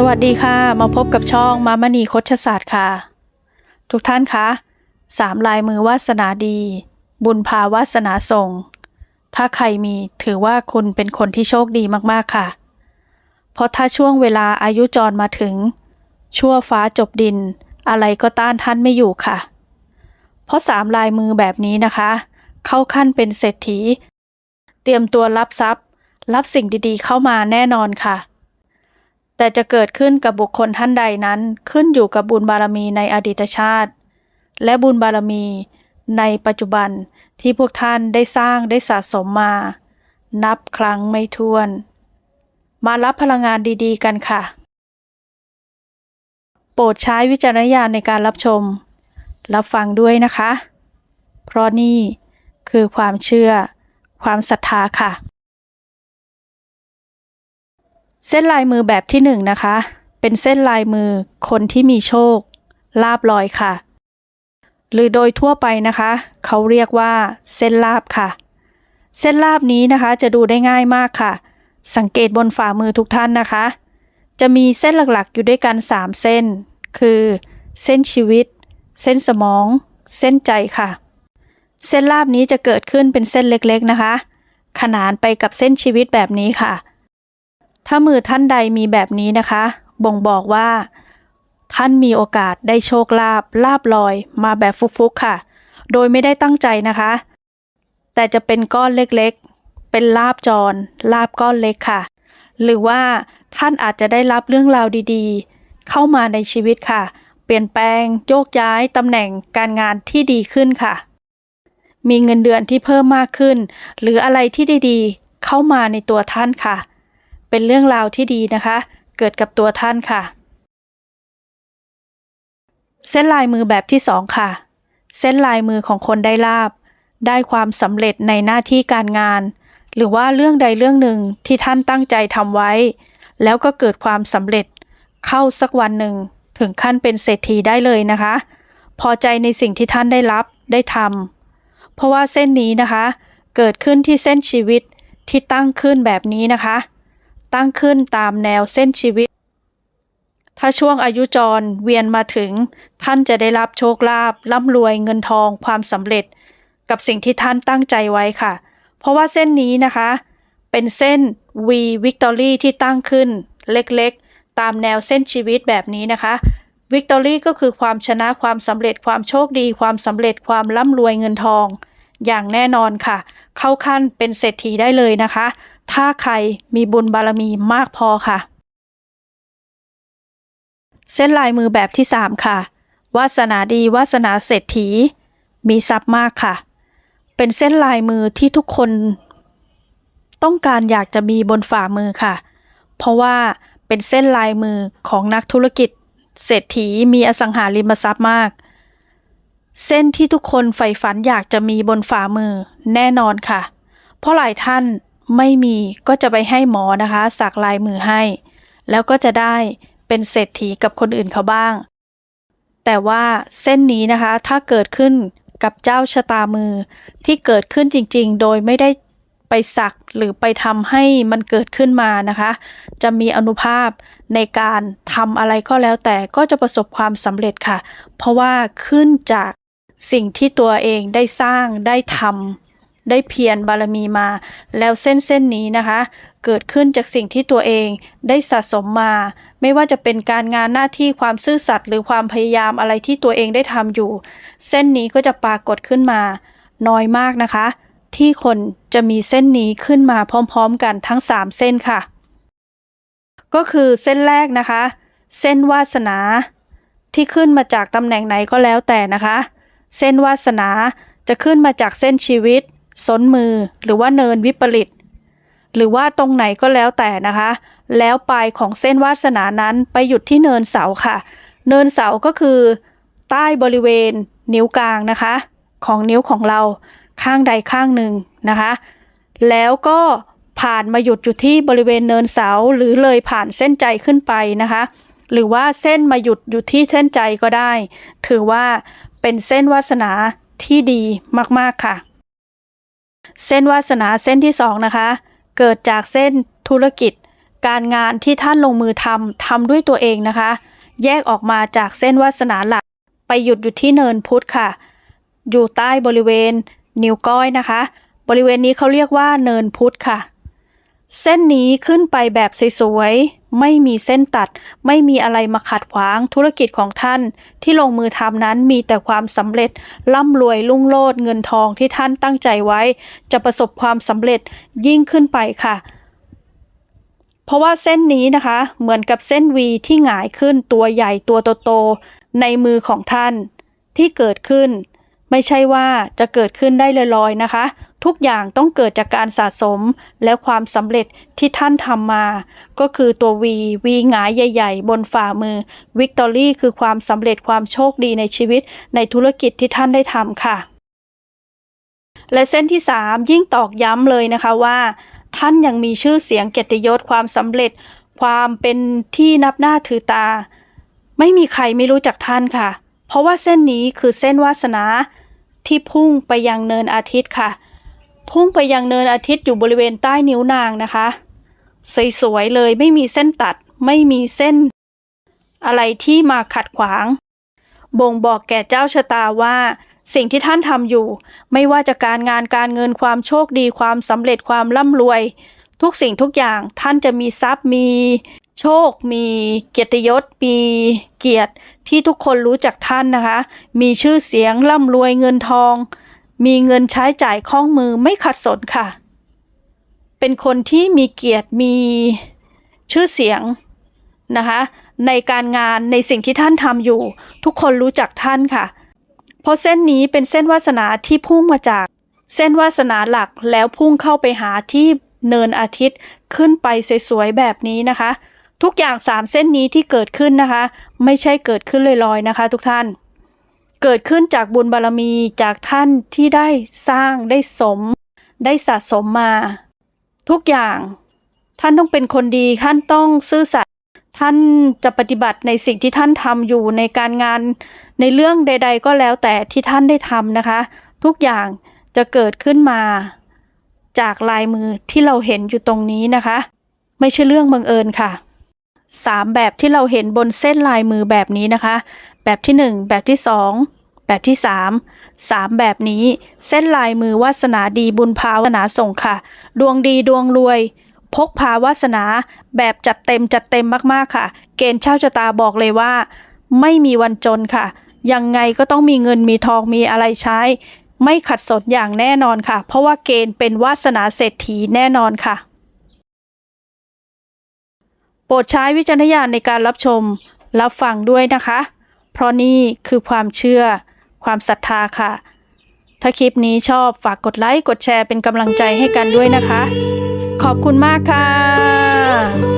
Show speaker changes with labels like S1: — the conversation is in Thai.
S1: สวัสดีค่ะ มาพบกับช่องมามณีคชศาสตร์ค่ะ ทุกท่านคะสามลายมือวาสนาดี บุญพาวาสนาส่ง ถ้าใครมีถือว่าคุณเป็นคนที่โชคดีมากๆค่ะ เพราะถ้าช่วงเวลาอายุจรมาถึง ชั่วฟ้าจบดิน อะไรก็ต้านท่านไม่อยู่ค่ะ เพราะสามลายมือแบบนี้นะคะ เข้าขั้นเป็นเศรษฐี เตรียมตัวรับทรัพย์ รับสิ่งดีๆ เข้ามาแน่นอนค่ะ แต่จะเกิดขึ้นกับบุคคลท่านใดนั้นขึ้นอยู่กับบุญบารมีในอดีตชาติ และบุญบารมีในปัจจุบันที่พวกท่านได้สร้างได้สะสมมา นับครั้งไม่ถ้วน มารับพลังงานดีๆ กันค่ะ โปรดใช้วิจารณญาณในการรับชม รับฟังด้วยนะคะ เพราะนี่คือความเชื่อความศรัทธาค่ะ เส้นลายมือแบบที่หนึ่งนะคะ เป็นเส้นลายมือคนที่มีโชค ลาบลอยค่ะ หรือโดยทั่วไปนะคะ เขาเรียกว่า เส้นลาบค่ะ เส้นลาบนี้นะคะจะดูได้ง่ายมากค่ะ สังเกตบนฝ่ามือทุกท่านนะคะ จะมีเส้นหลักๆอยู่ด้วยกัน 3 เส้น คือ เส้นชีวิต เส้นสมอง เส้นใจค่ะ เส้นลาบนี้จะเกิดขึ้นเป็นเส้นเล็กๆนะคะ ขนานไปกับเส้นชีวิตแบบนี้ค่ะ ถ้ามือท่านใดมีแบบนี้นะคะ บ่งบอกว่า ท่านมีโอกาสได้โชคลาภลาบลอยมาแบบฟุกๆค่ะ โดยไม่ได้ตั้งใจนะคะ แต่จะเป็นก้อนเล็กๆ เป็นลาบจร ลาบก้อนเล็กค่ะ หรือว่าท่านอาจจะได้รับเรื่องราวดีๆ เข้ามาในชีวิตค่ะ เปลี่ยนแปลงโยกย้ายตำแหน่งการงานที่ดีขึ้นค่ะ มีเงินเดือนที่เพิ่มมากขึ้น หรืออะไรที่ดีๆ เข้ามาในตัวท่านค่ะ เป็นเรื่องราวที่ดีนะคะ เกิดกับตัวท่านค่ะ เส้นลายมือแบบที่สองค่ะ เส้นลายมือของคนได้ลาบ ได้ความสำเร็จในหน้าที่การงาน หรือว่าเรื่องใดเรื่องหนึ่งที่ท่านตั้งใจทำไว้ แล้วก็เกิดความสำเร็จ เข้าสักวันหนึ่ง ถึงขั้นเป็นเศรษฐีได้เลยนะคะ พอใจในสิ่งที่ท่านได้รับได้ทำเพราะว่าเส้นนี้นะคะ เกิดขึ้นที่เส้นชีวิตที่ตั้งขึ้นแบบนี้นะคะ ตั้งขึ้นตามแนวเส้นชีวิต ถ้าช่วงอายุจรเวียนมาถึง ท่านจะได้รับโชคลาภร่ำรวยเงินทองความสำเร็จ กับสิ่งที่ท่านตั้งใจไว้ค่ะ เพราะว่าเส้นนี้นะคะ เป็นเส้น V Victory ที่ตั้งขึ้นเล็กๆ ตามแนวเส้นชีวิตแบบนี้นะคะ Victory ก็คือความชนะความสำเร็จความโชคดี ความสำเร็จความร่ำรวยเงินทอง อย่างแน่นอนค่ะ เข้าขั้นเป็นเศรษฐีได้เลยนะคะ ถ้าใครมีบุญบารมีมากพอค่ะ เส้นลายมือแบบที่ 3 ค่ะ วาสนาดีวาสนาเศรษฐี มีทรัพย์มากค่ะ เป็นเส้นลายมือที่ทุกคน ต้องการอยากจะมีบนฝ่ามือค่ะ เพราะว่าเป็นเส้นลายมือของนักธุรกิจ เศรษฐีมีอสังหาริมทรัพย์มาก เส้นที่ทุกคนใฝ่ฝันอยากจะมีบนฝ่ามือแน่นอนค่ะ เพราะหลายท่าน ไม่มีก็จะไปให้หมอนะคะสักลายมือให้ แล้วก็จะได้เป็นเศรษฐีกับคนอื่นเขาบ้าง แต่ว่าเส้นนี้นะคะถ้าเกิดขึ้นกับเจ้าชะตามือที่เกิดขึ้นจริงๆ โดยไม่ได้ไปสักหรือไปทำให้มันเกิดขึ้นมานะคะ จะมีอนุภาพในการทำอะไรก็แล้วแต่ก็จะประสบความสำเร็จค่ะ เพราะว่าขึ้นจากสิ่งที่ตัวเองได้สร้างได้ทำ ได้เพียรบารมีมา แล้วเส้นเส้นนี้นะคะ เกิดขึ้นจากสิ่งที่ตัวเองได้สะสมมา ไม่ว่าจะเป็นการงานหน้าที่ความซื่อสัตย์หรือความพยายามอะไรที่ตัวเองได้ทำอยู่ เส้นนี้ก็จะปรากฏขึ้นมา น้อยมากนะคะ ที่คนจะมีเส้นนี้ขึ้นมาพร้อมๆ กันทั้ง 3 เส้นค่ะ ก็คือเส้นแรกนะคะ เส้นวาสนาที่ขึ้นมาจากตำแหน่งไหนก็แล้วแต่นะคะ เส้นวาสนาจะขึ้นมาจากเส้นชีวิต สนมือหรือว่าเนินวิปริต หรือว่าตรงไหนก็แล้วแต่นะคะ แล้วปลายของเส้นวาสนานั้นไปหยุดที่เนินเสาค่ะ เนินเสาก็คือ ใต้บริเวณ นิ้วกลางนะคะ ของนิ้วของเราข้างใดข้างหนึ่งนะคะ แล้วก็ผ่านมาหยุดอยู่ที่บริเวณเนินเสาหรือเลยผ่านเส้นใจขึ้นไปนะคะ หรือว่าเส้นมาหยุดอยู่ที่เส้นใจก็ได้ ถือว่าเป็นเส้นวาสนาที่ดีมาก ๆ ค่ะ เส้นวาสนาเส้นที่สองนะคะ เกิดจากเส้นธุรกิจ การงานที่ท่านลงมือทำทำด้วยตัวเองนะคะ แยกออกมาจากเส้นวาสนาหลัก ไปหยุดอยู่ที่เนินพุทธค่ะ อยู่ใต้บริเวณนิ้วก้อยนะคะ บริเวณนี้เขาเรียกว่าเนินพุทธค่ะ เส้นนี้ขึ้นไปแบบสวยๆ ไม่มีเส้นตัด ไม่มีอะไรมาขัดขวางธุรกิจของท่าน ที่ลงมือทำนั้นมีแต่ความสำเร็จ ร่ำรวยลุ่งโลดเงินทองที่ท่านตั้งใจไว้ จะประสบความสำเร็จยิ่งขึ้นไปค่ะ เพราะว่าเส้นนี้นะคะ เหมือนกับเส้นวีที่หงายขึ้นตัวใหญ่ตัวโตๆในมือของท่านที่เกิดขึ้น ไม่ใช่ว่าจะเกิดขึ้นได้ลอยๆนะคะ ทุกอย่างต้องเกิดจากการสะสมและความสำเร็จที่ท่านทำมา ก็คือตัววีวีหงายใหญ่ ๆ บนฝ่ามือวิกตอรี่คือความสำเร็จความโชคดีในชีวิตในธุรกิจที่ท่านได้ทำค่ะ และเส้นที่ 3 ยิ่งตอกย้ำเลยนะคะว่า ท่านยังมีชื่อเสียงเกียรติยศความสำเร็จ ความเป็นที่นับหน้าถือตา ไม่มีใครไม่รู้จักท่านค่ะ เพราะว่าเส้นนี้คือเส้นวาสนาที่พุ่งไปยังเนินอาทิตย์ค่ะ พุ่งไปยังเนินอาทิตย์อยู่บริเวณใต้นิ้วนางนะคะ สวยๆเลยไม่มีเส้นตัด ไม่มีเส้น อะไรที่มาขัดขวาง บ่งบอกแก่เจ้าชะตาว่า สิ่งที่ท่านทำอยู่ ไม่ว่าจะการงานการเงินความโชคดีความสำเร็จความร่ำรวย ทุกสิ่งทุกอย่างท่านจะมีทรัพย์มีโชค มีเกียรติยศ มีเกียรติที่ทุกคนรู้จักท่านนะคะ มีชื่อเสียงร่ำรวยเงินทอง มีเงินใช้จ่ายคล่องมือไม่ขัดสนค่ะ เป็นคนที่มีเกียรติมีชื่อเสียงนะคะในการงานในสิ่งที่ท่านทำอยู่ ทุกคนรู้จักท่านค่ะ เพราะเส้นนี้เป็นเส้นวาสนาที่พุ่งมาจาก เส้นวาสนาหลักแล้วพุ่งเข้าไปหาที่เนินอาทิตย์ขึ้นไปสวยๆแบบนี้นะคะ ทุกอย่างสามเส้นนี้ที่เกิดขึ้นนะคะ ไม่ใช่เกิดขึ้นลอยๆนะคะ ทุกท่าน เกิดขึ้นจากบุญบารรมีจากท่านที่ได้สร้างได้สม ได้สะสมมา ทุกอย่างท่านต้องเป็นคนดีท่านต้องซื่อสัตย์ท่านจะปฏิบัติในสิ่งที่ท่านทำอยู่ในการงานในเรื่องใด ๆ ก็แล้วแต่ที่ท่านได้ทำนะคะ ทุกอย่างจะเกิดขึ้นมา จากลายมือที่เราเห็นอยู่ตรงนี้นะคะ ไม่ใช่เรื่องบังเอิญค่ะสามแบบที่เราเห็นบนเส้นลายมือแบบนี้นะคะ แบบที่หนึ่งแบบที่สองแบบที่สามสามแบบนี้ เส้นลายมือวาสนาดีบุญพาวาสนาส่งค่ะ ดวงดีดวงรวย พกพาวาสนาแบบจัดเต็มจัดเต็มมากๆค่ะ เกณฑ์เช่าชะตาบอกเลยว่า ไม่มีวันจนค่ะ ยังไงก็ต้องมีเงินมีทองมีอะไรใช้ ไม่ขัดสนอย่างแน่นอนค่ะ เพราะว่าเกณฑ์เป็นวาสนาเศรษฐีแน่นอนค่ะโปรดใช้วิจารณญาณในการรับชม รับฟังด้วยนะคะ เพราะนี่คือความเชื่อ ความศรัทธาค่ะ ถ้าคลิปนี้ชอบฝากกดไลค์ กดแชร์เป็นกำลังใจให้กันด้วยนะคะ ขอบคุณมากค่ะ